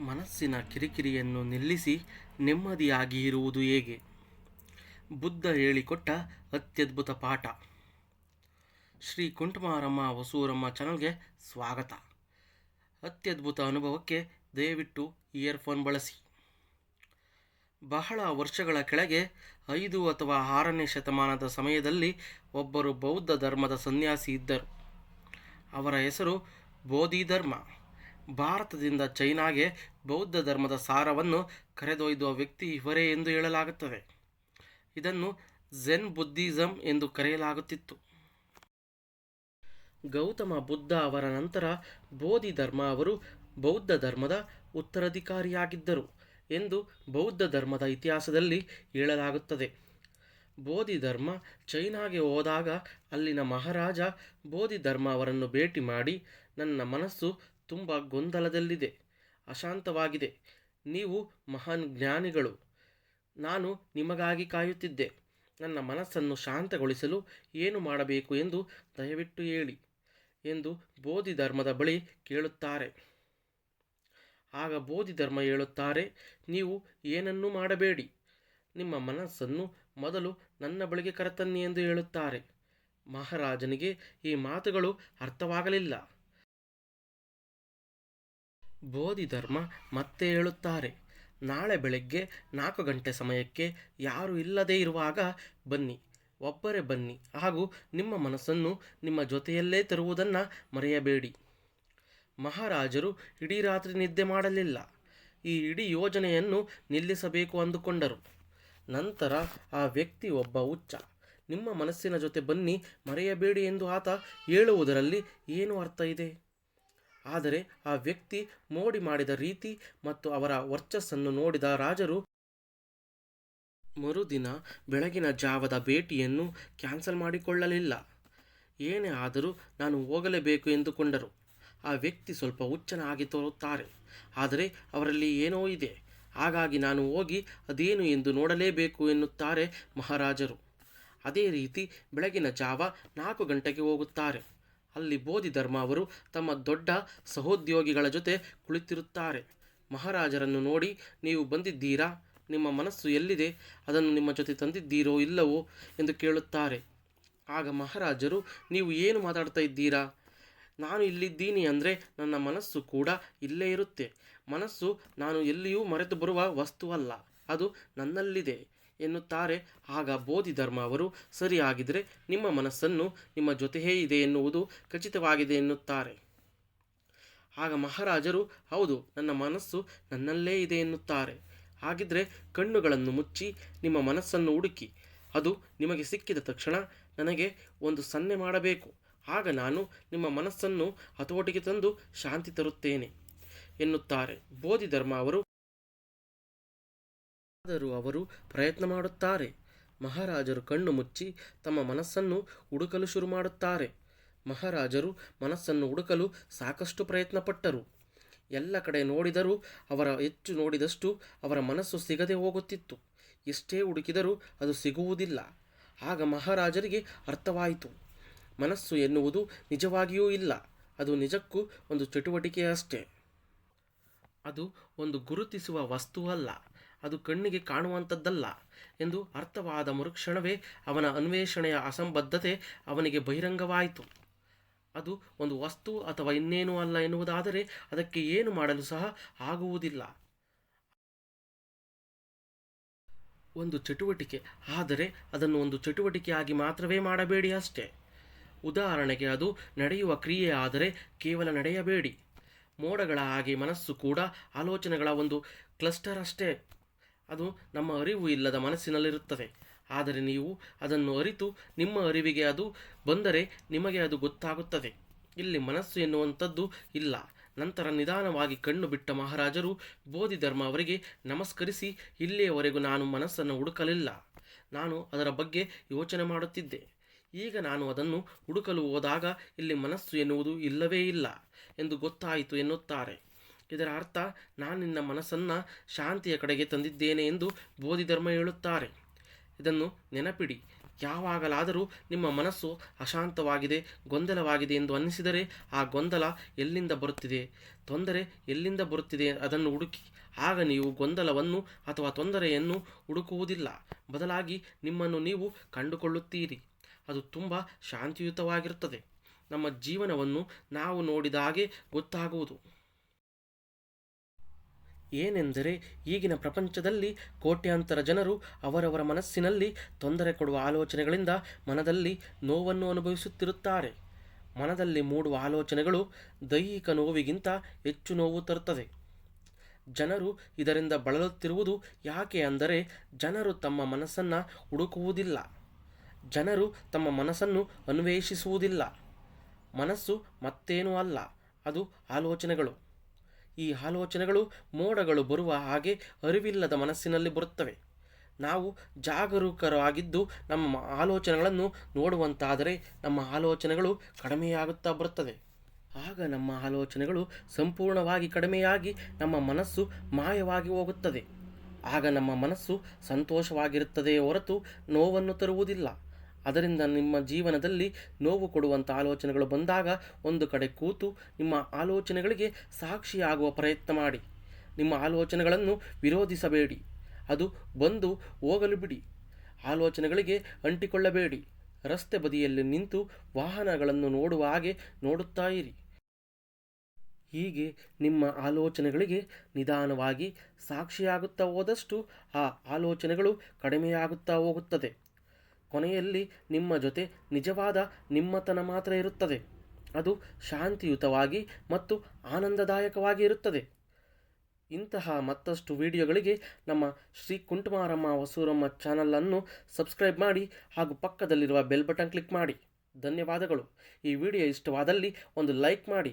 ಮನಸ್ಸಿನ ಕಿರಿಕಿರಿಯನ್ನು ನಿಲ್ಲಿಸಿ ನೆಮ್ಮದಿಯಾಗಿ ಇರುವುದು ಹೇಗೆ? ಬುದ್ಧ ಹೇಳಿಕೊಟ್ಟ ಅತ್ಯದ್ಭುತ ಪಾಠ. ಶ್ರೀ ಕುಂಟಮಾರಮ್ಮ ವಸೂರಮ್ಮ ಚಾನಲ್ಗೆ ಸ್ವಾಗತ. ಅತ್ಯದ್ಭುತ ಅನುಭವಕ್ಕೆ ದಯವಿಟ್ಟು ಇಯರ್ಫೋನ್ ಬಳಸಿ. ಬಹಳ ವರ್ಷಗಳ ಕೆಳಗೆ ಐದು ಅಥವಾ ಆರನೇ ಶತಮಾನದ ಸಮಯದಲ್ಲಿ ಒಬ್ಬರು ಬೌದ್ಧ ಧರ್ಮದ ಸನ್ಯಾಸಿ ಇದ್ದರು. ಅವರ ಹೆಸರು ಬೋಧಿಧರ್ಮ. ಭಾರತದಿಂದ ಚೈನಾಗೆ ಬೌದ್ಧ ಧರ್ಮದ ಸಾರವನ್ನು ಕರೆದೊಯ್ದುವ ವ್ಯಕ್ತಿ ಇವರೇ ಎಂದು ಹೇಳಲಾಗುತ್ತದೆ. ಇದನ್ನು ಝೆನ್ ಬುದ್ಧಿಸಂ ಎಂದು ಕರೆಯಲಾಗುತ್ತಿತ್ತು. ಗೌತಮ ಬುದ್ಧ ಅವರ ನಂತರ ಬೋಧಿ ಧರ್ಮ ಅವರು ಬೌದ್ಧ ಧರ್ಮದ ಉತ್ತರಾಧಿಕಾರಿಯಾಗಿದ್ದರು ಎಂದು ಬೌದ್ಧ ಧರ್ಮದ ಇತಿಹಾಸದಲ್ಲಿ ಹೇಳಲಾಗುತ್ತದೆ. ಬೋಧಿ ಧರ್ಮ ಚೈನಾಗೆ ಹೋದಾಗ ಅಲ್ಲಿನ ಮಹಾರಾಜ ಬೋಧಿ ಧರ್ಮ ಅವರನ್ನು ಭೇಟಿ ಮಾಡಿ, ನನ್ನ ಮನಸ್ಸು ತುಂಬ ಗೊಂದಲದಲ್ಲಿದೆ, ಅಶಾಂತವಾಗಿದೆ. ನೀವು ಮಹಾನ್ ಜ್ಞಾನಿಗಳು. ನಾನು ನಿಮಗಾಗಿ ಕಾಯುತ್ತಿದ್ದೆ. ನನ್ನ ಮನಸ್ಸನ್ನು ಶಾಂತಗೊಳಿಸಲು ಏನು ಮಾಡಬೇಕು ಎಂದು ದಯವಿಟ್ಟು ಹೇಳಿ ಎಂದು ಬೋಧಿ ಧರ್ಮದ ಬಳಿ ಕೇಳುತ್ತಾರೆ. ಆಗ ಬೋಧಿ ಧರ್ಮ ಹೇಳುತ್ತಾರೆ, ನೀವು ಏನನ್ನೂ ಮಾಡಬೇಡಿ. ನಿಮ್ಮ ಮನಸ್ಸನ್ನು ಮೊದಲು ನನ್ನ ಬಳಿಗೆ ಕರೆತನ್ನಿ ಎಂದು ಹೇಳುತ್ತಾರೆ. ಮಹಾರಾಜನಿಗೆ ಈ ಮಾತುಗಳು ಅರ್ಥವಾಗಲಿಲ್ಲ. ಬೋಧಿಧರ್ಮ ಮತ್ತೆ ಹೇಳುತ್ತಾರೆ. ನಾಳೆ ಬೆಳಗ್ಗೆ ನಾಲ್ಕು ಗಂಟೆ ಸಮಯಕ್ಕೆ ಯಾರು ಇಲ್ಲದೇ ಇರುವಾಗ ಬನ್ನಿ, ಒಬ್ಬರೇ ಬನ್ನಿ. ಹಾಗೂ ನಿಮ್ಮ ಮನಸ್ಸನ್ನು ನಿಮ್ಮ ಜೊತೆಯಲ್ಲೇ ತರುವುದನ್ನು ಮರೆಯಬೇಡಿ. ಮಹಾರಾಜರು ಇಡೀ ರಾತ್ರಿ ನಿದ್ದೆ ಮಾಡಲಿಲ್ಲ. ಈ ಇಡೀ ಯೋಜನೆಯನ್ನು ನಿಲ್ಲಿಸಬೇಕು ಅಂದುಕೊಂಡರು. ನಂತರ ಆ ವ್ಯಕ್ತಿ ಒಬ್ಬ ಹುಚ್ಚ. ನಿಮ್ಮ ಮನಸ್ಸಿನ ಜೊತೆ ಬನ್ನಿ, ಮರೆಯಬೇಡಿ ಎಂದು ಆತ ಹೇಳುವುದರಲ್ಲಿ ಏನು ಅರ್ಥ ಇದೆ? ಆದರೆ ಆ ವ್ಯಕ್ತಿ ಮೋಡಿ ಮಾಡಿದ ರೀತಿ ಮತ್ತು ಅವರ ವರ್ಚಸ್ಸನ್ನು ನೋಡಿದ ರಾಜರು ಮರುದಿನ ಬೆಳಗಿನ ಜಾವದ ಭೇಟಿಯನ್ನು ಕ್ಯಾನ್ಸಲ್ ಮಾಡಿಕೊಳ್ಳಲಿಲ್ಲ. ಏನೇ ಆದರೂ ನಾನು ಹೋಗಲೇಬೇಕು ಎಂದುಕೊಂಡರು. ಆ ವ್ಯಕ್ತಿ ಸ್ವಲ್ಪ ಹುಚ್ಚನಾಗಿ ತೋರುತ್ತಾರೆ. ಆದರೆ ಅವರಲ್ಲಿ ಏನೋ ಇದೆ. ಹಾಗಾಗಿ ನಾನು ಹೋಗಿ ಅದೇನು ಎಂದು ನೋಡಲೇಬೇಕು ಎನ್ನುತ್ತಾರೆ ಮಹಾರಾಜರು. ಅದೇ ರೀತಿ ಬೆಳಗಿನ ಜಾವ ನಾಲ್ಕು ಗಂಟೆಗೆ ಹೋಗುತ್ತಾರೆ. ಅಲ್ಲಿ ಬೋಧಿ ಧರ್ಮ ಅವರು ತಮ್ಮ ದೊಡ್ಡ ಸಹೋದ್ಯೋಗಿಗಳ ಜೊತೆ ಕುಳಿತಿರುತ್ತಾರೆ. ಮಹಾರಾಜರನ್ನು ನೋಡಿ ನೀವು ಬಂದಿದ್ದೀರಾ? ನಿಮ್ಮ ಮನಸ್ಸು ಎಲ್ಲಿದೆ? ಅದನ್ನು ನಿಮ್ಮ ಜೊತೆ ತಂದಿದ್ದೀರೋ ಇಲ್ಲವೋ ಎಂದು ಕೇಳುತ್ತಾರೆ. ಆಗ ಮಹಾರಾಜರು, ನೀವು ಏನು ಮಾತಾಡ್ತಾ ಇದ್ದೀರಾ? ನಾನು ಇಲ್ಲಿದ್ದೀನಿ ಅಂದರೆ ನನ್ನ ಮನಸ್ಸು ಕೂಡ ಇಲ್ಲೇ ಇರುತ್ತೆ. ಮನಸ್ಸು ನಾನು ಎಲ್ಲಿಯೂ ಮರೆತು ಬರುವ ವಸ್ತುವಲ್ಲ, ಅದು ನನ್ನಲ್ಲಿದೆ. ಎನ್ನುತ್ತಾರೆ. ಆಗ ಬೋಧಿಧರ್ಮ ಅವರು ಸರಿಯಾಗಿದ್ದರೆ ನಿಮ್ಮ ಮನಸ್ಸನ್ನು ನಿಮ್ಮ ಜೊತೆಯೇ ಇದೆ ಎನ್ನುವುದು ಖಚಿತವಾಗಿದೆ ಎನ್ನುತ್ತಾರೆ. ಆಗ ಮಹಾರಾಜರು, ಹೌದು, ನನ್ನ ಮನಸ್ಸು ನನ್ನಲ್ಲೇ ಇದೆ ಎನ್ನುತ್ತಾರೆ. ಹಾಗಿದ್ರೆ ಕಣ್ಣುಗಳನ್ನು ಮುಚ್ಚಿ ನಿಮ್ಮ ಮನಸ್ಸನ್ನು ಹುಡುಕಿ. ಅದು ನಿಮಗೆ ಸಿಕ್ಕಿದ ತಕ್ಷಣ ನನಗೆ ಒಂದು ಸನ್ನೆ ಮಾಡಬೇಕು. ಆಗ ನಾನು ನಿಮ್ಮ ಮನಸ್ಸನ್ನು ಹತೋಟಿಗೆ ತಂದು ಶಾಂತಿ ತರುತ್ತೇನೆ, ಎನ್ನುತ್ತಾರೆ. ಬೋಧಿಧರ್ಮ ಅವರು ಆದರೂ ಅವರು ಪ್ರಯತ್ನ ಮಾಡುತ್ತಾರೆ. ಮಹಾರಾಜರು ಕಣ್ಣು ಮುಚ್ಚಿ ತಮ್ಮ ಮನಸ್ಸನ್ನು ಹುಡುಕಲು ಶುರು ಮಾಡುತ್ತಾರೆ. ಮಹಾರಾಜರು ಮನಸ್ಸನ್ನು ಹುಡುಕಲು ಸಾಕಷ್ಟು ಪ್ರಯತ್ನಪಟ್ಟರು. ಎಲ್ಲ ಕಡೆ ನೋಡಿದರೂ ಅವರ ಹೆಚ್ಚು ನೋಡಿದಷ್ಟು ಅವರ ಮನಸ್ಸು ಸಿಗದೆ ಹೋಗುತ್ತಿತ್ತು. ಎಷ್ಟೇ ಹುಡುಕಿದರೂ ಅದು ಸಿಗುವುದಿಲ್ಲ. ಆಗ ಮಹಾರಾಜರಿಗೆ ಅರ್ಥವಾಯಿತು. ಮನಸ್ಸು ಎನ್ನುವುದು ನಿಜವಾಗಿಯೂ ಇಲ್ಲ. ಅದು ನಿಜಕ್ಕೂ ಒಂದು ಚಟುವಟಿಕೆ ಅಷ್ಟೇ ಅದು ಒಂದು ಗುರುತಿಸುವ ವಸ್ತುವಲ್ಲ ಅದು ಕಣ್ಣಿಗೆ ಕಾಣುವಂಥದ್ದಲ್ಲ ಎಂದು ಅರ್ಥವಾದ ಮರುಕ್ಷಣವೇ ಅವನ ಅನ್ವೇಷಣೆಯ ಅಸಂಬದ್ಧತೆ ಅವನಿಗೆ ಬಹಿರಂಗವಾಯಿತು. ಅದು ಒಂದು ವಸ್ತು ಅಥವಾ ಇನ್ನೇನೂ ಅಲ್ಲ ಎನ್ನುವುದಾದರೆ ಅದಕ್ಕೆ ಏನು ಮಾಡಲು ಸಹ ಆಗುವುದಿಲ್ಲ. ಒಂದು ಚಟುವಟಿಕೆ. ಆದರೆ ಅದನ್ನು ಒಂದು ಚಟುವಟಿಕೆಯಾಗಿ ಮಾತ್ರವೇ ಮಾಡಬೇಡಿ ಅಷ್ಟೇ. ಉದಾಹರಣೆಗೆ ಅದು ನಡೆಯುವ ಕ್ರಿಯೆ ಆದರೆ ಕೇವಲ ನಡೆಯಬೇಡಿ. ಮೋಡಗಳ ಹಾಗೆ ಮನಸ್ಸು ಕೂಡ ಆಲೋಚನೆಗಳ ಒಂದು ಕ್ಲಸ್ಟರ್ ಅಷ್ಟೇ. ಅದು ನಮ್ಮ ಅರಿವು ಇಲ್ಲದ ಮನಸ್ಸಿನಲ್ಲಿರುತ್ತದೆ. ಆದರೆ ನೀವು ಅದನ್ನು ಅರಿತು ನಿಮ್ಮ ಅರಿವಿಗೆ ಅದು ಬಂದರೆ ನಿಮಗೆ ಅದು ಗೊತ್ತಾಗುತ್ತದೆ. ಇಲ್ಲಿ ಮನಸ್ಸು ಎನ್ನುವಂಥದ್ದು ಇಲ್ಲ. ನಂತರ ನಿಧಾನವಾಗಿ ಕಣ್ಣು ಬಿಟ್ಟ ಮಹಾರಾಜರು ಬೋಧಿಧರ್ಮ ಅವರಿಗೆ ನಮಸ್ಕರಿಸಿ, ಇಲ್ಲಿಯವರೆಗೂ ನಾನು ಮನಸ್ಸನ್ನು ಹುಡುಕಲಿಲ್ಲ. ನಾನು ಅದರ ಬಗ್ಗೆ ಯೋಚನೆ ಮಾಡುತ್ತಿದ್ದೆ. ಈಗ ನಾನು ಅದನ್ನು ಹುಡುಕಲು ಹೋದಾಗ ಇಲ್ಲಿ ಮನಸ್ಸು ಎನ್ನುವುದು ಇಲ್ಲವೇ ಇಲ್ಲ ಎಂದು ಗೊತ್ತಾಯಿತು ಎನ್ನುತ್ತಾರೆ. ಇದರ ಅರ್ಥ ನಾನು ನಿನ್ನ ಮನಸ್ಸನ್ನು ಶಾಂತಿಯ ಕಡೆಗೆ ತಂದಿದ್ದೇನೆ ಎಂದು ಬೋಧಿಧರ್ಮ ಹೇಳುತ್ತಾರೆ. ಇದನ್ನು ನೆನಪಿಡಿ. ಯಾವಾಗಲಾದರೂ ನಿಮ್ಮ ಮನಸ್ಸು ಅಶಾಂತವಾಗಿದೆ, ಗೊಂದಲವಾಗಿದೆ ಎಂದು ಅನ್ನಿಸಿದರೆ ಆ ಗೊಂದಲ ಎಲ್ಲಿಂದ ಬರುತ್ತಿದೆ? ತೊಂದರೆ ಎಲ್ಲಿಂದ ಬರುತ್ತಿದೆ? ಅದನ್ನು ಹುಡುಕಿ. ಆಗ ನೀವು ಗೊಂದಲವನ್ನು ಅಥವಾ ತೊಂದರೆಯನ್ನು ಹುಡುಕುವುದಿಲ್ಲ. ಬದಲಾಗಿ ನಿಮ್ಮನ್ನು ನೀವು ಕಂಡುಕೊಳ್ಳುತ್ತೀರಿ. ಅದು ತುಂಬ ಶಾಂತಿಯುತವಾಗಿರುತ್ತದೆ. ನಮ್ಮ ಜೀವನವನ್ನು ನಾವು ನೋಡಿದಾಗೆ ಗೊತ್ತಾಗುವುದು. ಏನೆಂದರೆ ಈಗಿನ ಪ್ರಪಂಚದಲ್ಲಿ ಕೋಟ್ಯಾಂತರ ಜನರು ಅವರವರ ಮನಸ್ಸಿನಲ್ಲಿ ತೊಂದರೆ ಕೊಡುವ ಆಲೋಚನೆಗಳಿಂದ ಮನದಲ್ಲಿ ನೋವನ್ನು ಅನುಭವಿಸುತ್ತಿರುತ್ತಾರೆ. ಮನದಲ್ಲಿ ಮೂಡುವ ಆಲೋಚನೆಗಳು ದೈಹಿಕ ನೋವಿಗಿಂತ ಹೆಚ್ಚು ನೋವು ತರುತ್ತದೆ ಜನರು ಇದರಿಂದ ಬಳಲುತ್ತಿರುವುದು ಯಾಕೆ ಅಂದರೆ ಜನರು ತಮ್ಮ ಮನಸ್ಸನ್ನು ಹುಡುಕುವುದಿಲ್ಲ. ಜನರು ತಮ್ಮ ಮನಸ್ಸನ್ನು ಅನ್ವೇಷಿಸುವುದಿಲ್ಲ. ಮನಸ್ಸು ಮತ್ತೇನೂ ಅಲ್ಲ, ಅದು ಆಲೋಚನೆಗಳು. ಈ ಆಲೋಚನೆಗಳು, ಮೋಡಗಳು ಬರುವ ಹಾಗೆ ಅರಿವಿಲ್ಲದ ಮನಸ್ಸಿನಲ್ಲಿ ಬರುತ್ತವೆ. ನಾವು ಜಾಗರೂಕರಾಗಿದ್ದು ನಮ್ಮ ಆಲೋಚನೆಗಳನ್ನು ನೋಡುವಂತಾದರೆ ನಮ್ಮ ಆಲೋಚನೆಗಳು ಕಡಿಮೆಯಾಗುತ್ತಾ ಬರುತ್ತದೆ. ಆಗ ನಮ್ಮ ಆಲೋಚನೆಗಳು ಸಂಪೂರ್ಣವಾಗಿ ಕಡಿಮೆಯಾಗಿ ನಮ್ಮ ಮನಸ್ಸು ಮಾಯವಾಗಿ ಹೋಗುತ್ತದೆ. ಆಗ ನಮ್ಮ ಮನಸ್ಸು ಸಂತೋಷವಾಗಿರುತ್ತದೆ ಹೊರತು ನೋವನ್ನು ತರುವುದಿಲ್ಲ. ಅದರಿಂದ ನಿಮ್ಮ ಜೀವನದಲ್ಲಿ ನೋವು ಕೊಡುವಂಥ ಆಲೋಚನೆಗಳು ಬಂದಾಗ ಒಂದು ಕಡೆ ಕೂತು ನಿಮ್ಮ ಆಲೋಚನೆಗಳಿಗೆ ಸಾಕ್ಷಿಯಾಗುವ ಪ್ರಯತ್ನ ಮಾಡಿ. ನಿಮ್ಮ ಆಲೋಚನೆಗಳನ್ನು ವಿರೋಧಿಸಬೇಡಿ. ಅದು ಬಂದು ಹೋಗಲು ಬಿಡಿ. ಆಲೋಚನೆಗಳಿಗೆ ಅಂಟಿಕೊಳ್ಳಬೇಡಿ. ರಸ್ತೆ ಬದಿಯಲ್ಲಿ ನಿಂತು ವಾಹನಗಳನ್ನು ನೋಡುವ ಹಾಗೆ ನೋಡುತ್ತಾ ಇರಿ. ಹೀಗೆ ನಿಮ್ಮ ಆಲೋಚನೆಗಳಿಗೆ ನಿಧಾನವಾಗಿ ಸಾಕ್ಷಿಯಾಗುತ್ತಾ ಹೋದಷ್ಟು ಆ ಆಲೋಚನೆಗಳು ಕಡಿಮೆಯಾಗುತ್ತಾ ಹೋಗುತ್ತದೆ. ಕೊನೆಯಲ್ಲಿ ನಿಮ್ಮ ಜೊತೆ ನಿಜವಾದ ನಿಮ್ಮತನ ಮಾತ್ರ ಇರುತ್ತದೆ. ಅದು ಶಾಂತಿಯುತವಾಗಿ ಮತ್ತು ಆನಂದದಾಯಕವಾಗಿ ಇರುತ್ತದೆ. ಇಂತಹ ಮತ್ತಷ್ಟು ವಿಡಿಯೋಗಳಿಗೆ ನಮ್ಮ ಶ್ರೀ ಕುಂಟುಮಾರಮ್ಮ ವಸೂರಮ್ಮ ಚಾನಲನ್ನು ಸಬ್ಸ್ಕ್ರೈಬ್ ಮಾಡಿ ಹಾಗೂ ಪಕ್ಕದಲ್ಲಿರುವ ಬೆಲ್ ಬಟನ್ ಕ್ಲಿಕ್ ಮಾಡಿ. ಧನ್ಯವಾದಗಳು. ಈ ವಿಡಿಯೋ ಇಷ್ಟವಾದಲ್ಲಿ ಒಂದು ಲೈಕ್ ಮಾಡಿ.